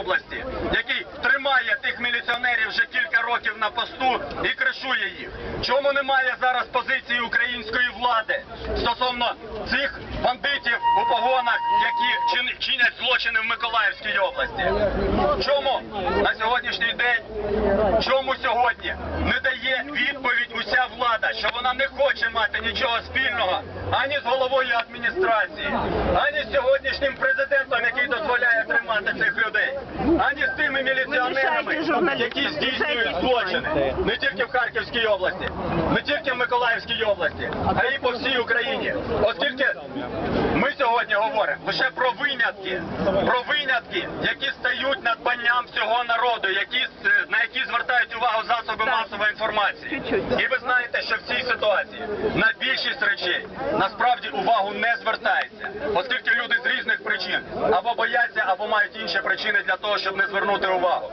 області, який тримає тих міліціонерів вже кілька років на посту і кришує їх? Чому немає зараз позиції української влади стосовно цих бандитів у погонах, які чин- чинять злочини в Миколаївській області? Чому на сьогоднішній день, чому сьогодні не дає відповідь уся влада, що вона не хоче мати нічого спільного ані з головою адміністрації, ані з сьогоднішнім ані з тими міліціонерами, які здійснюють злочини. не тільки в Харківській області, не тільки в Миколаївській області, а й по всій Україні. Оскільки ми сьогодні говоримо лише про винятки, про винятки, які стають надбанням всього народу, які на які звертають увагу засоби масової інформації. І ви знаєте, що в цій ситуації на більшість речей насправді увагу не звертається, оскільки причин або бояться, або мають інші причини для того, щоб не звернути увагу.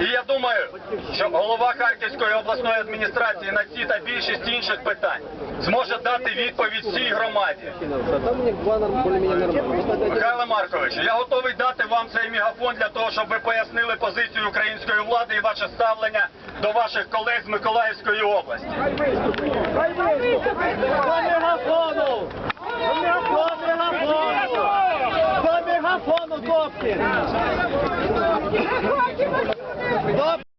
І я думаю, що голова Харківської обласної адміністрації на ці та більшість інших питань зможе дати відповідь всій громаді. Михайло Маркович, я готовий дати вам цей мегафон для того, щоб ви пояснили позицію української влади і ваше ставлення до ваших колег з Миколаївської області. Lopes.